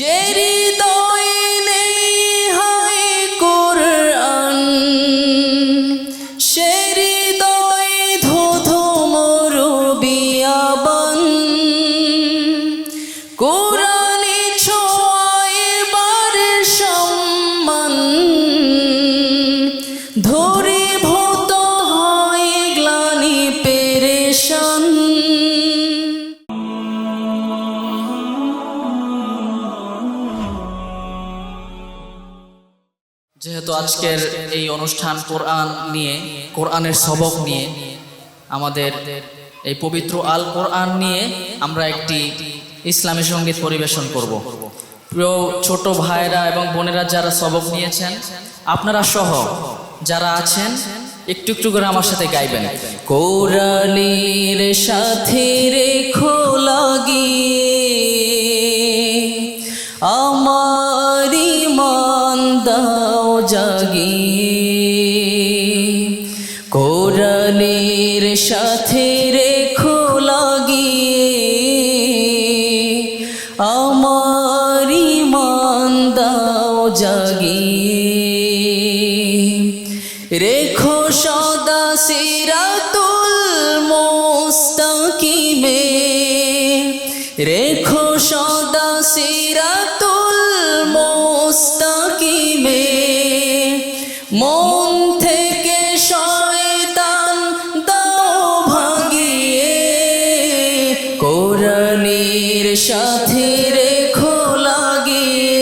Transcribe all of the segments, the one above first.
Jerry. যেহেতু আজকের এই অনুষ্ঠান কোরআন নিয়ে, কোরআনের সবক নিয়ে, আমাদের এই পবিত্র আল কোরআন নিয়ে আমরা একটি ইসলামী সংগীত পরিবেশন করব। প্রিয় ছোট ভাইরা এবং বোনেরা যারা সবক নিয়েছেন, আপনারা সহ যারা আছেন, একটু একটু করে আমার সাথে গাইবেন। কোরআনের সাথে রেখো সাথে রেখো লাগিয়ে আমার ইমান দাও জাগিয়ে। রেখো সদা সিরাতুল মুস্তাকিমে, রেখো সদা সিরাতুল মুস্তাকিমে। মন সাথে রেখো লাগিয়ে।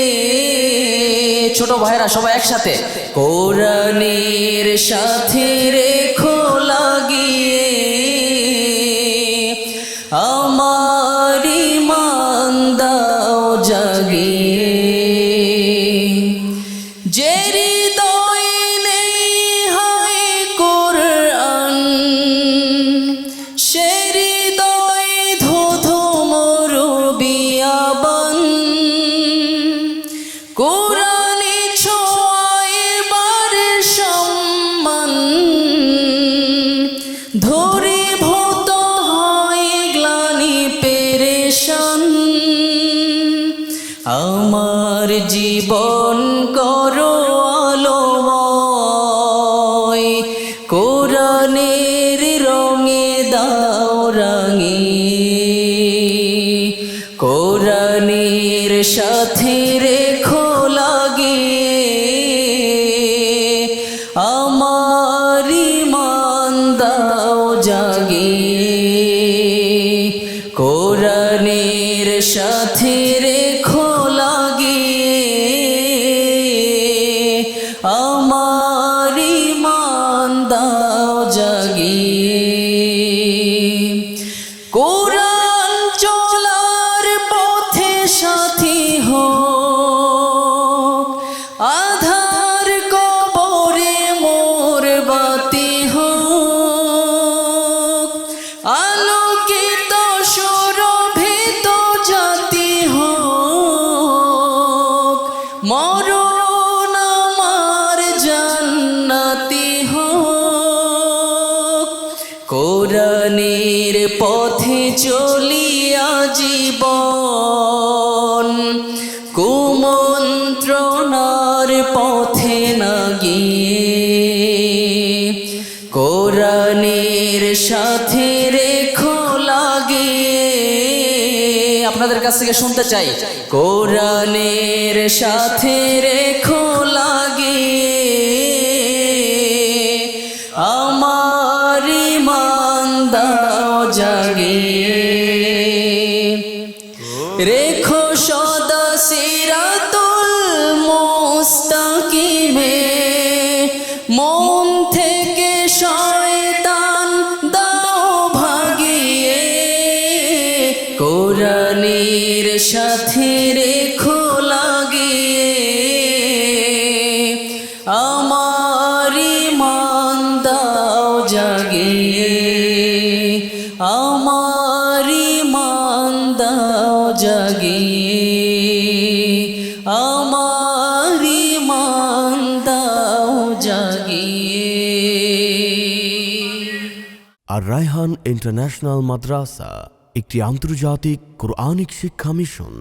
ছোট ভাইরা সবাই একসাথে। কোরআনের সাথে রেখো ধরে হয় আমার জীবন করো আলোময় কোরআনের রঙে দাও রাঙিয়ে। কোরআনের সাথে রেখো সাথে রেখো লাগে আমার মান দাও জাগিয়ে। চলিয়া জীবন, কুমন্ত্রণার পথে না গিয়ে, কোরআনের সাথে রেখো লাগিয়ে আপনাদের কাছ থেকে শুনতে চাই, কোরআনের সাথে রেখো লাগিয়ে রেখো সদা সিরাতুল মুস্তাকিমে। মন থেকে শয়তান দাও ভাগিয়ে। কোরআনের সাথে রেখো লাগিয়ে। আমার ইমান দাও জাগিয়ে। আমারি ইমান দাও জাগিয়ে, আমারি মান দাও জাগিয়ে। আর রায়হান ইন্টারন্যাশনাল মাদ্রাসা, একটি আন্তর্জাতিক কোরআনিক শিক্ষা মিশন।